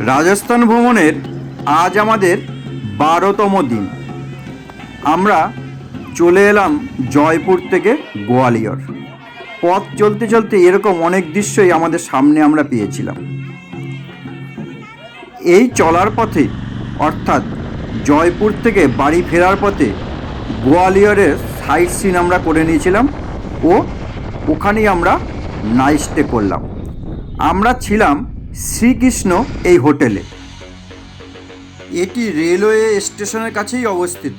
রাজস্থান ভ্রমণের আজ আমাদের বারোতম দিন। আমরা চলে এলাম জয়পুর থেকে গোয়ালিয়র। পথ চলতে চলতে এরকম অনেক দৃশ্যই আমাদের সামনে আমরা পেয়েছিলাম। এই চলার পথে, অর্থাৎ জয়পুর থেকে বাড়ি ফেরার পথে গোয়ালিয়রের সাইট সিন আমরা করে নিয়েছিলাম ও ওখানেই আমরা নাইট স্টে করলাম। আমরা ছিলাম শ্রীকৃষ্ণ এই হোটেলে। এটি রেলওয়ে স্টেশনের কাছেই অবস্থিত।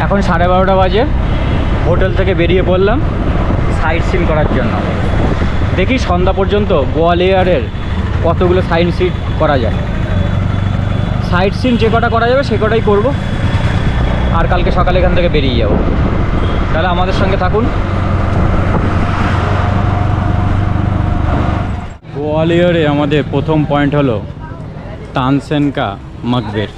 এখন সাড়ে বারোটা বাজে। হোটেল থেকে বেরিয়ে পড়লাম সাইট সিন করার জন্য। দেখি সন্ধ্যা পর্যন্ত গোয়ালিয়রের কতগুলো সাইন সিট করা যায়। সাইট সিন যে কটা করা যাবে সে কটাই করব। আর কালকে সকালে এখান থেকে বেরিয়ে যাব। তাহলে আমাদের সঙ্গে থাকুন। গোয়ালিয়রে আমাদের প্রথম পয়েন্ট হলো তানসেনকা মকবের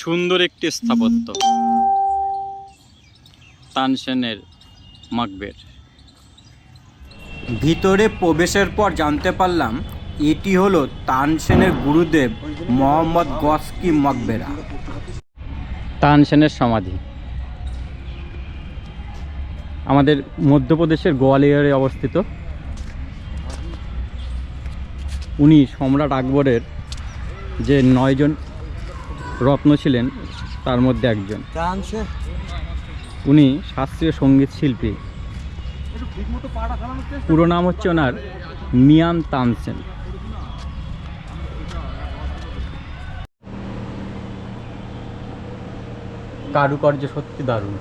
সুন্দর একটি স্থাপত্য। তানসেনের মকবের ভিতরে প্রবেশের পর জানতে পারলাম এটি হলো তানসেনের গুরুদেব মোহাম্মদ গসকি মকবেরা তানসেনের সমাধি। আমাদের মধ্যপ্রদেশের গোয়ালিয়রে অবস্থিত উনি সম্রাট আকবরের যে নয়জন রত্ন ছিলেন তার মধ্যে একজন। উনি শাস্ত্রীয় সংগীত শিল্পী। পুরো নাম হচ্ছে ওনার মিয়ান তানসেন। কারুকার্য সত্যি দারুণ।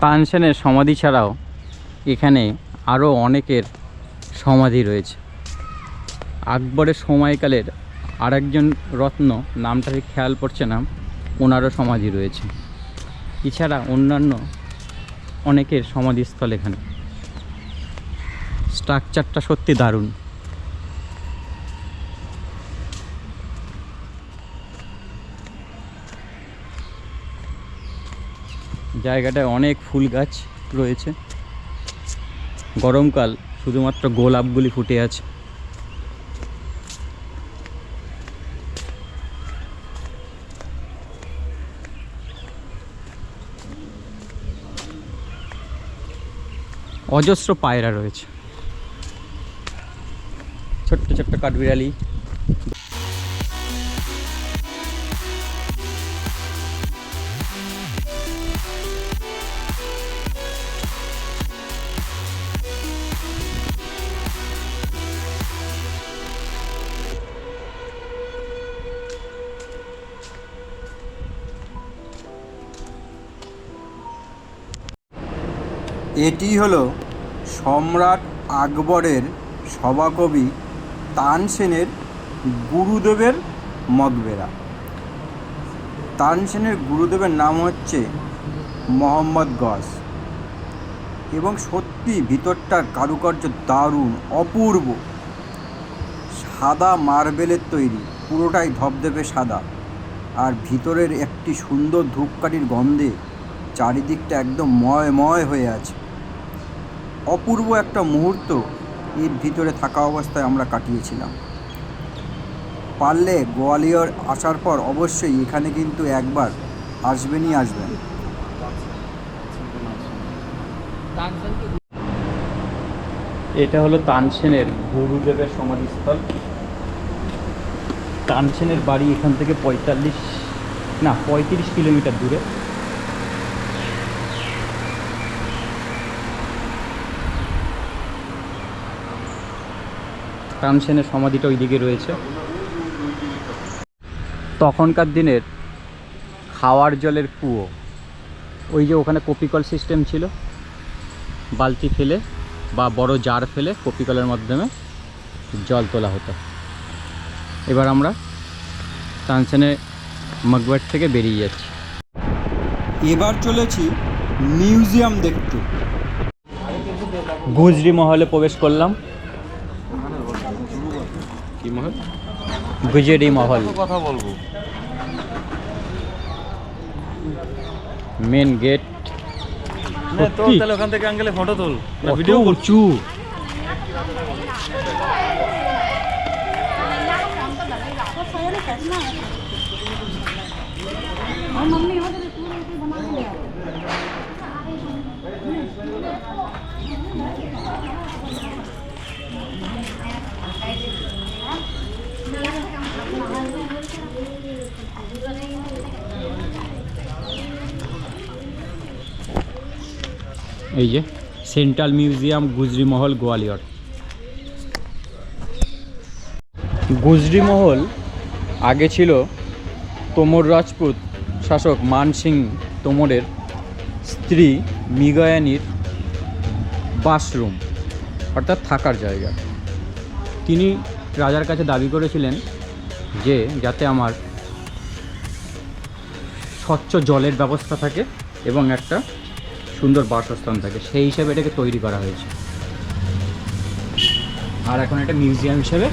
তানসেনের সমাধি ছাড়াও এখানে আরও অনেকের সমাধি রয়েছে। আকবরের সময়কালের আরেকজন রত্ন, নামটা খেয়াল পড়ছে না, ওনারও সমাধি রয়েছে। এছাড়া অন্যান্য অনেকের সমাধিস্থল এখানে। স্ট্রাকচারটা সত্যি দারুণ। জায়গাটায় অনেক ফুল গাছ রয়েছে। গরমকাল শুধুমাত্র গোলাপগুলি ফুটে আছে। অজস্র পায়রা রয়েছে। ছোট্ট ছোট্ট কাঠবিড়ালি এটি হলো সম্রাট আকবরের সভাকবি তানসেনের গুরুদেবের মকবেরা তানসেনের গুরুদেবের নাম হচ্ছে মোহাম্মদ গস এবং সত্যি ভিতরটার কারুকার্য দারুণ, অপূর্ব। সাদা মার্বেলের তৈরি, পুরোটাই ধবধবে সাদা। আর ভিতরের একটি সুন্দর ধূপকাঠির গন্ধে চারিদিকটা একদম ময়ময় হয়ে আছে। অপূর্ব একটা মুহূর্ত এর ভিতরে থাকা অবস্থায় আমরা কাটিয়েছিলাম। পারলে গোয়ালিয়র আসার পর অবশ্যই এখানে কিন্তু একবার আসবেনই আসবেন। এটা হলো তানসেনের গুরুদেবের সমাধিস্থল। তানসেনের বাড়ি এখান থেকে পঁয়তাল্লিশ, না, পঁয়ত্রিশ কিলোমিটার দূরে। তানসেনের সমাধিটা ওইদিকে রয়েছে। তখনকার দিনের খাওয়ার জলের কুয়ো, ওই যে ওখানে কপিকল সিস্টেম ছিল, বালতি ফেলে বা বড় জার ফেলে কপিকলের মাধ্যমে জল তোলা হতো। এবার আমরা তানসেনে মগবাট থেকে বেরিয়ে যাচ্ছি। এবার চলেছি মিউজিয়াম দেখতে। গুজরি মহলে প্রবেশ করলাম। কি মহল গুজরি মহল কথা বলবো মেন গেট না তো সত্যি? তাহলে ওখান থেকে আঙ্গেলে ফটো তোল না কত ভিডিও করছি উঁচু मम्मी हो এই যে সেন্ট্রাল মিউজিয়াম গুজরি মহল গোয়ালিয়র গুজরি মহল আগে ছিল তোমর রাজপুত শাসক মান সিং তোমরের স্ত্রী মিগায়ানির বাসরুম অর্থাৎ থাকার জায়গা। তিনি রাজার কাছে দাবি করেছিলেন যে যাতে আমার স্বচ্ছ জলের ব্যবস্থা থাকে এবং একটা সুন্দর বাসস্থান থাকে। সেই হিসাবে এটাকে তৈরি করা হয়েছে। আর এখন এটা মিউজিয়াম হিসেবে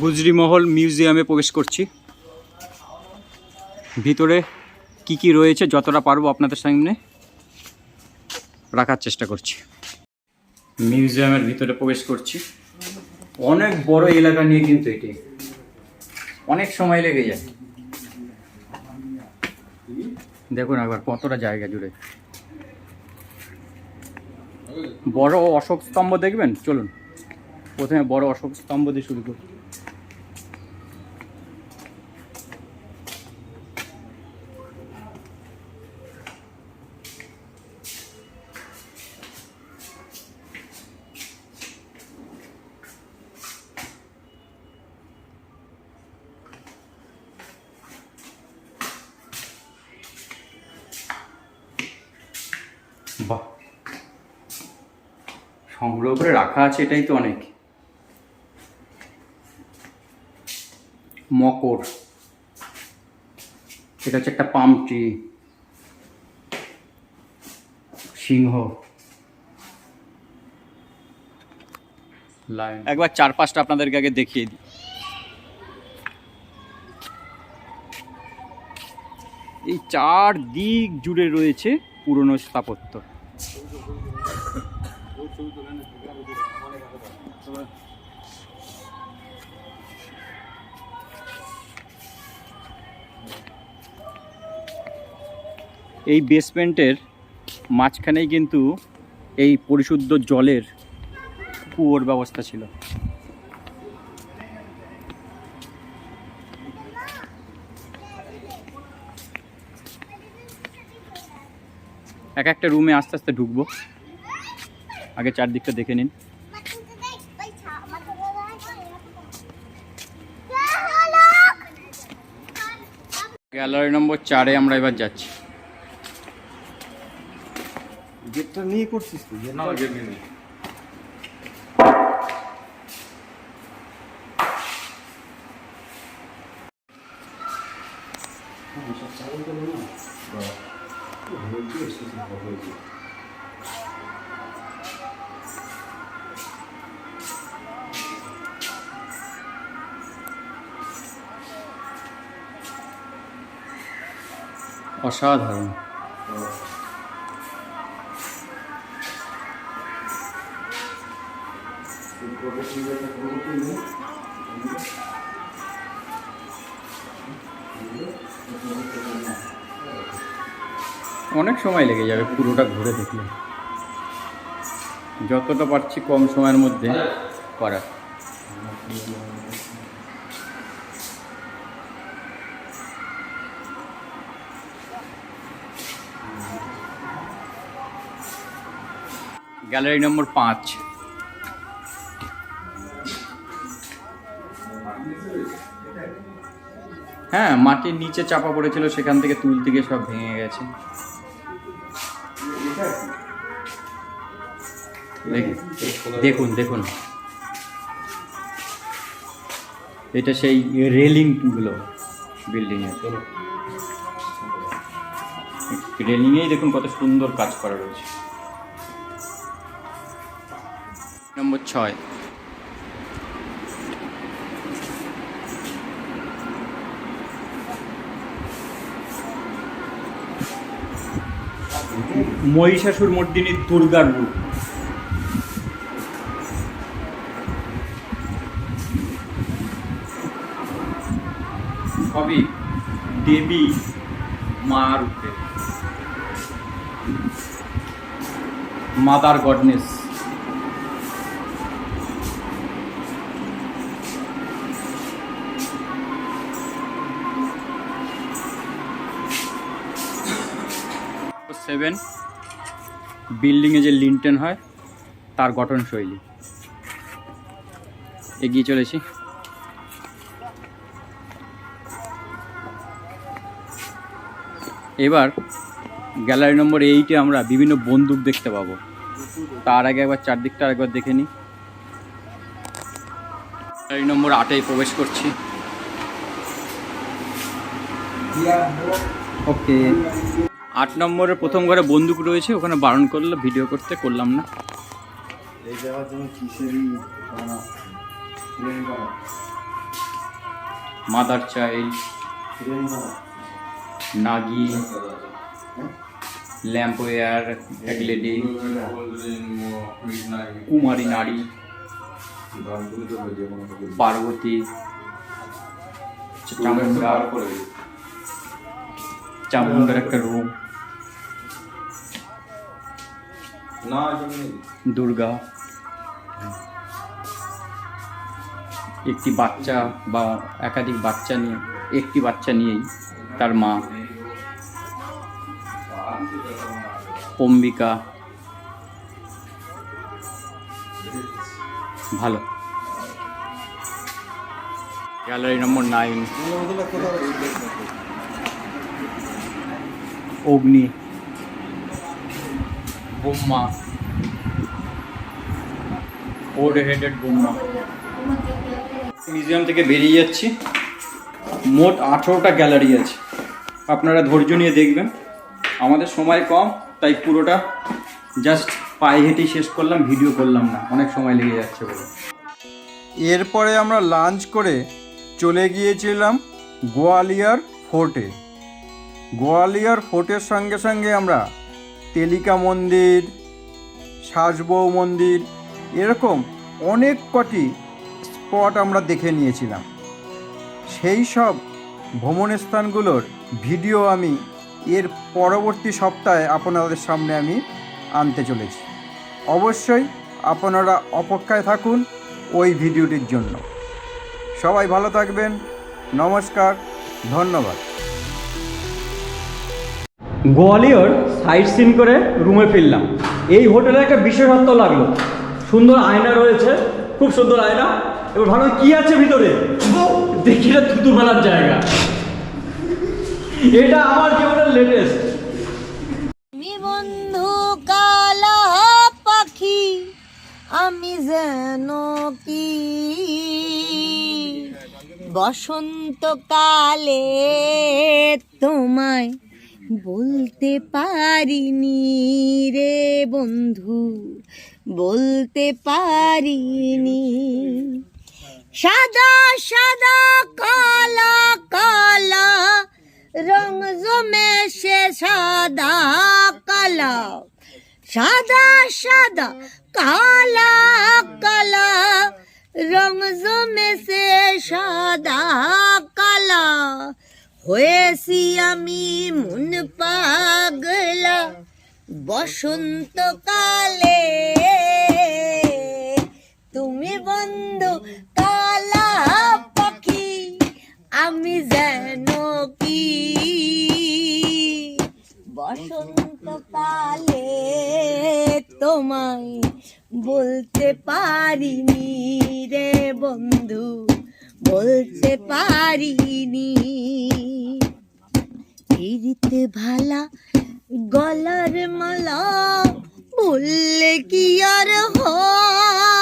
গুজরি মহল মিউজিয়ামে প্রবেশ করছি। ভিতরে কি কি রয়েছে যতটা পারব আপনাদের সামনে রাখার চেষ্টা করছি। মিউজিয়ামের ভিতরে প্রবেশ করছি। অনেক বড় এলাকা নিয়ে কিন্তু এটি। অনেক সময় লেগে যায়। দেখুন একবার কতটা জায়গা জুড়ে। বড় অশোক স্তম্ভ দেখবেন? চলুন। প্রথমে বড় অশোক স্তম্ভ দিয়ে শুরু করি। সংগ্রহ করে রাখা আছে, এটাই তো অনেক। মকর। এটা হচ্ছে একটা পাম ট্রি। সিংহ। লায়ন একবার চার পাঁচটা আপনাদেরকে আগে দেখিয়ে দিই। এই চার দিক জুড়ে রয়েছে পুরনো স্থাপত্য। এই বেসমেন্টের মাঝখানেই কিন্তু এই পরিশুদ্ধ জলের কুয়োর ব্যবস্থা ছিল। এক একটা রুমে আস্তে আস্তে ঢুকবো। আগে চারদিকটা দেখে নিন। গ্যালারি নম্বর চারে আমরা এবার যাচ্ছি। গেটটা নিয়ে করছিস তুই? না গেট নিয়ে অসাধারণ। অনেক সময় লেগে যাবে পুরোটা ঘুরে দেখলে। যতটা পারছি কম সময়ের মধ্যে করার। গ্যালারি নম্বর পাঁচ। হ্যাঁ মাটির নিচে চাপা পড়েছিল, সেখান থেকে তুলতে গিয়ে সব ভেঙে গেছে। দেখুন দেখুন। এটা সেই রেলিংগুলো বিল্ডিং এর রেলিংয়েই দেখুন কত সুন্দর কাজ করা রয়েছে। নম্বর ছয়। মহিষাসুর মর্দিনীর দুর্গার রূপ। সবই দেবী মা রূপে মাদার গডনেস। সেভেন। বিল্ডিংয়ে যে লিনটেন হয় তার গঠনশৈলী। এগিয়ে চলেছি। এবার গ্যালারি নম্বর এইটে আমরা বিভিন্ন বন্দুক দেখতে পাবো। তার আগে একবার চারদিকটা একবার দেখে নিই। গ্যালারি নম্বর আটেই প্রবেশ করছি। ওকে আট নম্বরের প্রথম ঘরে বন্দুক রয়েছে ওখানে বারণ করল ভিডিও করতে করলাম না। মাদার চাইল্ড নাগি ল্যাম্পওয়্যার এক লেডি কুমারী নারী পার্বতী চামুন্ডা চামুন্ডার একটা রুম না দুর্গা। একটি বাচ্চা বা একাধিক বাচ্চা নিয়ে একটি বাচ্চা নিয়েই তার মা। অম্বিকা। ভালো। Gallery number nine. অগ্নি। বোম্মা ওর হেডেড বোম্মা মিউজিয়াম থেকে বেরিয়ে যাচ্ছি। মোট আঠেরোটা গ্যালারি আছে। আপনারা ধৈর্য নিয়ে দেখবেন। আমাদের সময় কম, তাই পুরোটা জাস্ট পায়ে হেঁটেই শেষ করলাম ভিডিও করলাম না। অনেক সময় লেগে যাচ্ছে বলে। এরপরে আমরা লাঞ্চ করে চলে গিয়েছিলাম গোয়ালিয়র ফোর্টে গোয়ালিয়র ফোর্টের সঙ্গে সঙ্গে আমরা তেলিকা মন্দির, সাজবৌ মন্দির, এরকম অনেক কটি স্পট আমরা দেখে নিয়েছিলাম। সেই সব ভ্রমণ স্থানগুলোর ভিডিও আমি এর পরবর্তী সপ্তাহে আপনাদের সামনে আমি আনতে চলেছি। অবশ্যই আপনারা অপেক্ষায় থাকুন ওই ভিডিওটির জন্য। সবাই ভালো থাকবেন। নমস্কার, ধন্যবাদ। গোয়ালিয়র সাইট সিন করে রুমে ফিরলাম। এই হোটেলে একটা বিশেষত্ব লাগল। সুন্দর আয়না রয়েছে, খুব সুন্দর আয়না। এবার ভালো কি আছে ভিতরে? দেখি না থুতু ফেলার জায়গা। এটা আমার জীবনের লেটেস্ট আমি বন্ধু কালা পাখি, আমি যেন কি? বসন্তকালে তোমায় বলতে পারিনি রে বন্ধু, বলতে পারিনি। সাদা সাদা, কালা কালা, রং জমেছে সাদা, কালা। সাদা সাদা, কালা কালা, রং জমেছে সাদা, কালা। হয়েছি আমি মন পাগলা বসন্তকালে। তুমি বন্ধু কালা পাখি, আমি যেন কি? বসন্তকালে তোমায় বলতে পারিনি রে বন্ধু। বলতে পারিনি। ফিরিতে ভালা গলার মালা বললে কি আর হয়?